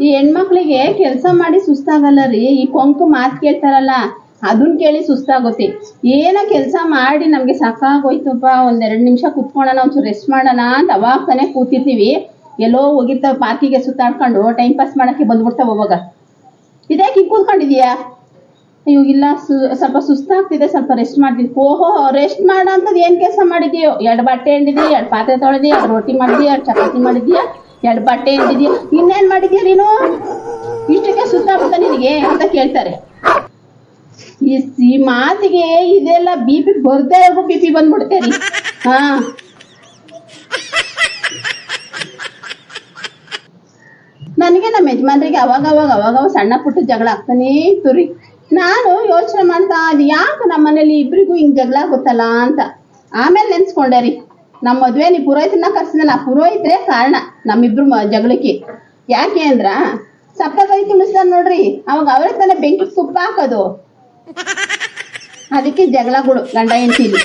ಈ ಹೆಣ್ಮಕ್ಳಿಗೆ ಕೆಲಸ ಮಾಡಿ ಸುಸ್ತಾಗಲ್ಲ ರೀ. ಈ ಕೊಂಕು ಮಾತು ಕೇಳ್ತಾರಲ್ಲ ಅದನ್ನ ಕೇಳಿ ಸುಸ್ತಾಗುತ್ತೆ. ಏನೋ ಕೆಲಸ ಮಾಡಿ ನಮಗೆ ಸಾಕಾಗೋಯ್ತಪ್ಪ ಒಂದೆರಡು ನಿಮಿಷ ಕುತ್ಕೊಳ್ಳೋಣ ಒಂಚೂರು ರೆಸ್ಟ್ ಮಾಡೋಣ ಅಂತ ಅವಾಗ ತಾನೇ ಕೂತಿರ್ತೀವಿ. ಎಲ್ಲೋ ಹೋಗಿರ್ತಾವ ಪಾರ್ಕಿಗೆ ಸುತ್ತಾಡ್ಕೊಂಡು ಟೈಮ್ ಪಾಸ್ ಮಾಡೋಕ್ಕೆ ಬಂದ್ಬಿಡ್ತಾವ ಅವಾಗ. ಇದ್ಯಾಕೆ ಹಿಂಗೆ ಕೂತ್ಕೊಂಡಿದ್ಯಾ? ಅಯ್ಯೋ, ಇಲ್ಲ, ಸು, ಸ್ವಲ್ಪ ಸುಸ್ತಾಗ್ತಿದೆ, ಸ್ವಲ್ಪ ರೆಸ್ಟ್ ಮಾಡ್ತೀನಿ. ಓಹೋ ರೆಸ್ಟ್ ಮಾಡೋ ಅಂಥದ್ದು ಏನು ಕೆಲಸ ಮಾಡಿದ್ಯೋ? ಎರಡು ಬಟ್ಟೆ ಹಿಂಡಿದ್ಯಾ ಎರಡು ಪಾತ್ರೆ ತೊಳೆದಿ ಎರಡು ರೊಟ್ಟಿ ಮಾಡಿದ್ಯಾ, ಎರಡು ಚಪಾತಿ ಮಾಡಿದ್ಯಾ? ಎರಡು ಬಟ್ಟೆ ಹಿಂಡಿದ್ಯಾ ಇನ್ನೇನ್ ಮಾಡಿದ್ಯಾ ನೀನು? ಇಷ್ಟಕ್ಕೆ ಸುತ್ತಾಗ್ಬಿಟ್ಟ ನಿನಗೆ ಅಂತ ಕೇಳ್ತಾರೆ. ಈ ಈ ಮಾತಿಗೆ ಇದೆಲ್ಲ ಬಿ ಪಿ ಬರ್ದೇ ಇರೋ ಬಿ ಪಿ ರೀ ಹಾಂ. ನನಗೆ ನಮ್ಮ ಯಜಮಾನ್ರಿಗೆ ಅವಾಗ ಅವಾಗ ಅವಾಗ ಸಣ್ಣ ಪುಟ್ಟ ಜಗಳ ಆಗ್ತಾನೇ ಇತ್ತು ರೀ. ನಾನು ಯೋಚನೆ ಮಾಡ್ತಾ ಅದು ಯಾಕೆ ನಮ್ಮ ಮನೇಲಿ ಇಬ್ರಿಗೂ ಹಿಂಗೆ ಜಗಳ ಗೊತ್ತಲ್ಲ ಅಂತ. ಆಮೇಲೆ ನೆನ್ಸ್ಕೊಂಡೆ ರೀ. ನಮ್ಮ ಮದುವೆ ನೀ ಪುರೋಹಿತನ ಕರ್ಸಿದ ಪುರೋಹಿತರೇ ಕಾರಣ ನಮ್ಮಿಬ್ರು ಜಗಳಕ್ಕೆ. ಯಾಕೆ ಅಂದ್ರ ಸಪ್ಪಗೈ ತುಂಬಿಸ್ತಾರ ನೋಡ್ರಿ. ಅವಾಗ ಅವರೇ ತಾನೇ ಬೆಂಕಿ ತುಪ್ಪ ಹಾಕೋದು. ಅದಕ್ಕೆ ಜಗಳಗಳು ಗಂಡ ಹೆಂಡತಿಲಿ.